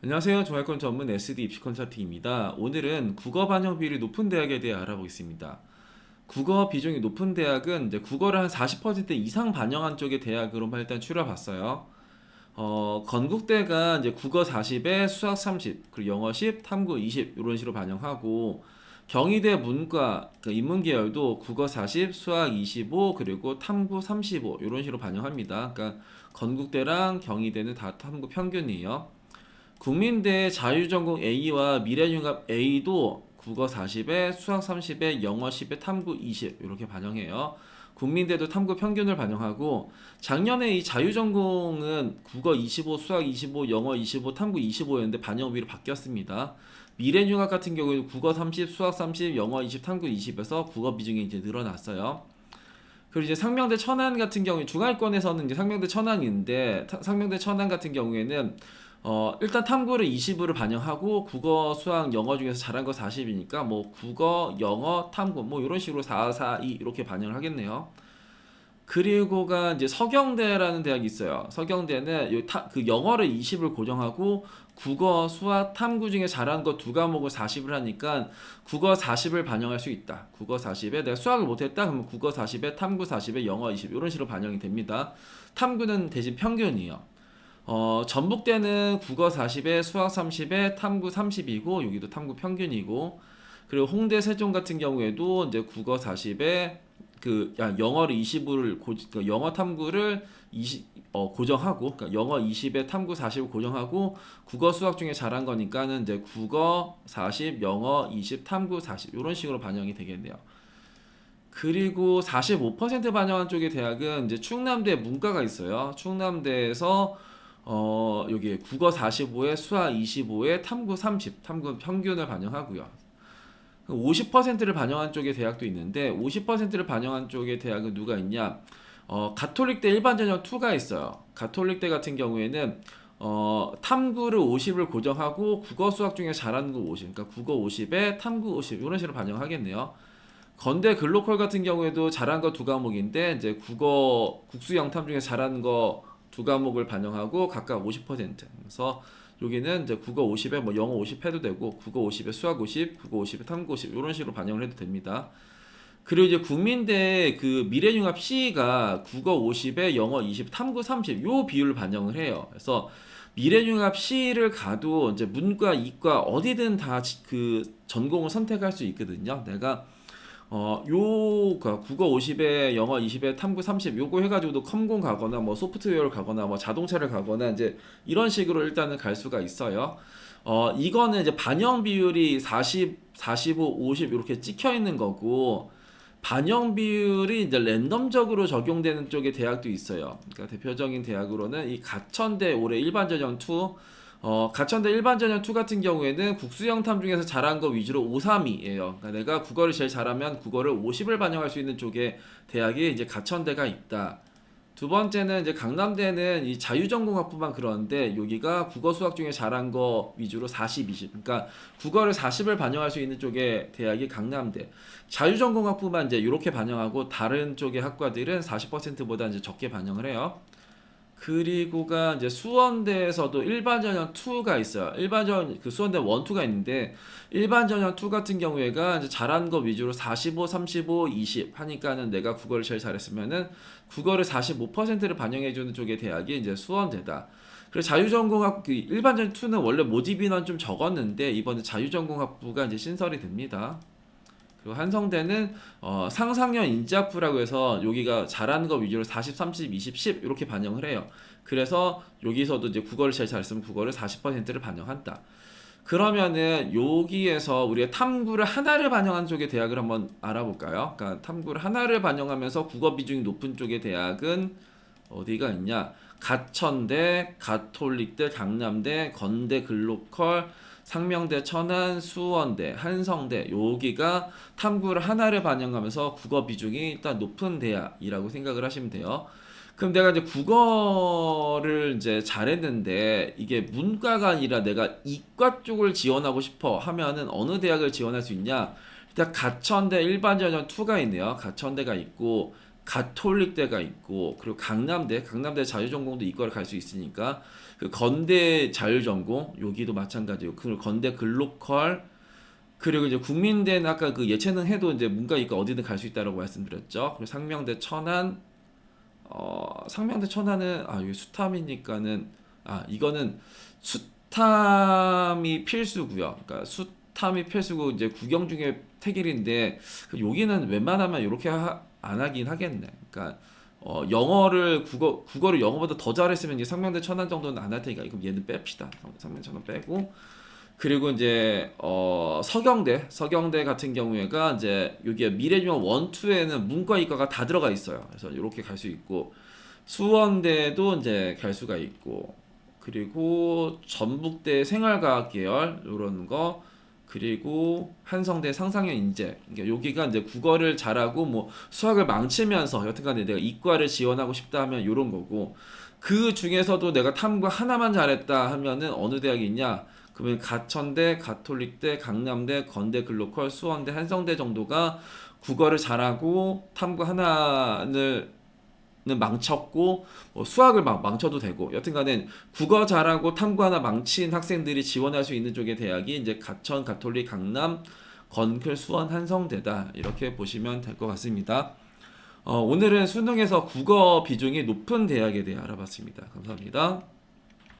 안녕하세요. 종합권 전문 SD 입시 컨설팅입니다. 오늘은 국어 반영 비율이 높은 대학에 대해 알아보겠습니다. 국어 비중이 높은 대학은 이제 국어를 한 40% 이상 반영한 쪽의 대학으로만 일단 추려봤어요. 어, 건국대가 이제 국어 40에 수학 30, 그리고 영어 10, 탐구 20 이런 식으로 반영하고 경희대 문과 그 인문 계열도 국어 40, 수학 25 그리고 탐구 35 이런 식으로 반영합니다. 그러니까 건국대랑 경희대는 다 탐구 평균이에요. 국민대 자유전공 A와 미래융합 A도 국어 40에 수학 30에 영어 10에 탐구 20 이렇게 반영해요. 국민대도 탐구 평균을 반영하고 작년에 이 자유전공은 국어 25, 수학 25, 영어 25, 탐구 25였는데 반영비로 바뀌었습니다. 미래융합 같은 경우에는 국어 30, 수학 30, 영어 20, 탐구 20에서 국어 비중이 이제 늘어났어요. 그리고 이제 상명대 천안 같은 경우에 중하위권에서는 이제 상명대 천안인데 타- 상명대 천안 같은 경우에는 어 일단 탐구를 20으로 반영하고 국어, 수학, 영어 중에서 잘한 거 40이니까 뭐 국어, 영어, 탐구 뭐 이런 식으로 4, 4, 2 이렇게 반영을 하겠네요. 그리고가 이제 서경대라는 대학이 있어요. 서경대는 요 타, 그 영어를 20을 고정하고 국어, 수학, 탐구 중에 잘한 거 두 과목을 40을 하니까 국어 40을 반영할 수 있다. 국어 40에 내가 수학을 못했다 그러면 국어 40에 탐구 40에 영어 20 이런 식으로 반영이 됩니다. 탐구는 대신 평균이에요. 어, 전북대는 국어 40에 수학 30에 탐구 30이고 여기도 탐구 평균이고 그리고 홍대 세종 같은 경우에도 이제 국어 40에 그 야, 영어를 20을 고, 그 영어 탐구를 20, 어, 고정하고 그러니까 영어 20에 탐구 40을 고정하고 국어 수학 중에 잘한 거니까는 이제 국어 40, 영어 20, 탐구 40 이런 식으로 반영이 되겠네요. 그리고 45% 반영한 쪽의 대학은 이제 충남대 문과가 있어요. 충남대에서 어 여기 국어 45에 수학 25에 탐구 30, 탐구 평균을 반영하고요. 50%를 반영한 쪽의 대학도 있는데 50%를 반영한 쪽의 대학은 누가 있냐? 어, 가톨릭대 일반 전형 2가 있어요. 가톨릭대 같은 경우에는 어, 탐구를 50을 고정하고 국어 수학 중에 잘하는 거 50. 그러니까 국어 50에 탐구 50 이런 식으로 반영하겠네요. 건대 글로컬 같은 경우에도 잘한 거 두 과목인데 이제 국어 국수 영탐 중에 잘하는 거 두 과목을 반영하고 각각 50%. 그래서 여기는 이제 국어 50에 뭐 영어 50 해도 되고 국어 50에 수학 50, 국어 50에 탐구 50 이런 식으로 반영을 해도 됩니다. 그리고 이제 국민대 그 미래융합 C가 국어 50에 영어 20, 탐구 30 요 비율을 반영을 해요. 그래서 미래융합 C를 가도 이제 문과, 이과 어디든 다 그 전공을 선택할 수 있거든요. 내가 어, 요, 그 국어 50에 영어 20에 탐구 30 요거 해가지고도 컴공 가거나 뭐 소프트웨어를 가거나 뭐 자동차를 가거나 이제 이런 식으로 일단은 갈 수가 있어요. 어, 이거는 이제 반영 비율이 40, 45, 50 이렇게 찍혀 있는 거고 반영 비율이 이제 랜덤적으로 적용되는 쪽의 대학도 있어요. 그러니까 대표적인 대학으로는 이 가천대 올해 일반 전형 2 어, 가천대 일반 전형 2 같은 경우에는 국수형 탐 중에서 잘한 거 위주로 5, 3이에요. 그러니까 내가 국어를 제일 잘하면 국어를 50을 반영할 수 있는 쪽에 대학이 이제 가천대가 있다. 두 번째는 이제 강남대는 이 자유전공학부만 그러는데 여기가 국어 수학 중에 잘한 거 위주로 40, 20. 그러니까 국어를 40을 반영할 수 있는 쪽에 대학이 강남대. 자유전공학부만 이제 이렇게 반영하고 다른 쪽의 학과들은 40%보다 이제 적게 반영을 해요. 그리고가 이제 수원대에서도 일반 전형 2가 있어요. 일반 전형 그 수원대 1, 2가 있는데 일반 전형 2 같은 경우에가 이제 잘한 거 위주로 45, 35, 20 하니까는 내가 국어를 제일 잘했으면은 국어를 45%를 반영해 주는 쪽의 대학이 이제 수원대다. 그리고 자유전공학 그 일반 전형 2는 원래 모집 인원 좀 적었는데 이번에 자유전공학부가 이제 신설이 됩니다. 그리고 한성대는 어, 상상형 인지학부라고 해서 여기가 잘하는 거 위주로 40, 30, 20, 10 이렇게 반영을 해요. 그래서 여기서도 이제 국어를 제일 잘 쓰면 국어를 40%를 반영한다. 그러면은 여기에서 우리가 탐구를 하나를 반영한 쪽의 대학을 한번 알아볼까요? 그러니까 탐구를 하나를 반영하면서 국어 비중이 높은 쪽의 대학은 어디가 있냐? 가천대, 가톨릭대, 강남대, 건대 글로컬, 상명대, 천안, 수원대, 한성대 여기가 탐구를 하나를 반영하면서 국어 비중이 일단 높은 대학이라고 생각을 하시면 돼요. 그럼 내가 이제 국어를 이제 잘했는데 이게 문과가 아니라 내가 이과 쪽을 지원하고 싶어 하면은 어느 대학을 지원할 수 있냐? 일단 가천대 일반 전형 2가 있네요. 가천대가 있고 가톨릭대가 있고 그리고 강남대, 강남대 자유전공도 이과를 갈 수 있으니까 그 건대 자율전공 여기도 마찬가지고 그 건대 글로컬 그리고 이제 국민대는 아까 그 예체능 해도 이제 문과이과 어디든 갈 수 있다라고 말씀드렸죠. 그리고 상명대 천안 어 상명대 천안은 아 이게 수탐이니까는 아 이거는 수탐이 필수고요. 그러니까 수 탐이 필수고 이제 국영 중에 택일인데 그 여기는 웬만하면 이렇게 하, 안 하긴 하겠네. 그러니까 어 영어를 국어 국어를 영어보다 더 잘했으면 이제 상명대 천안 정도는 안 할 테니까 그럼 얘는 뺍시다. 상- 상명 천안 빼고 그리고 이제 어 서경대 서경대 같은 경우에가 이제 여기에 미래중앙 원투에는 문과 이과가 다 들어가 있어요. 그래서 이렇게 갈 수 있고 수원대도 이제 갈 수가 있고 그리고 전북대 생활과학 계열 이런 거 그리고 한성대 상상형 인재. 그러니까 여기가 이제 국어를 잘하고 뭐 수학을 망치면서 여튼간에 내가 이과를 지원하고 싶다 하면 이런 거고 그 중에서도 내가 탐구 하나만 잘했다 하면은 어느 대학이 있냐? 그러면 가천대, 가톨릭대, 강남대, 건대, 글로컬, 수원대, 한성대 정도가 국어를 잘하고 탐구 하나를 는 망쳤고 뭐 수학을 막 망쳐도 되고 여튼간에 국어 잘하고 탐구 하나 망친 학생들이 지원할 수 있는 쪽의 대학이 이제 가천, 가톨릭, 강남, 건클, 수원, 한성대다 이렇게 보시면 될 것 같습니다. 어, 오늘은 수능에서 국어 비중이 높은 대학에 대해 알아봤습니다. 감사합니다.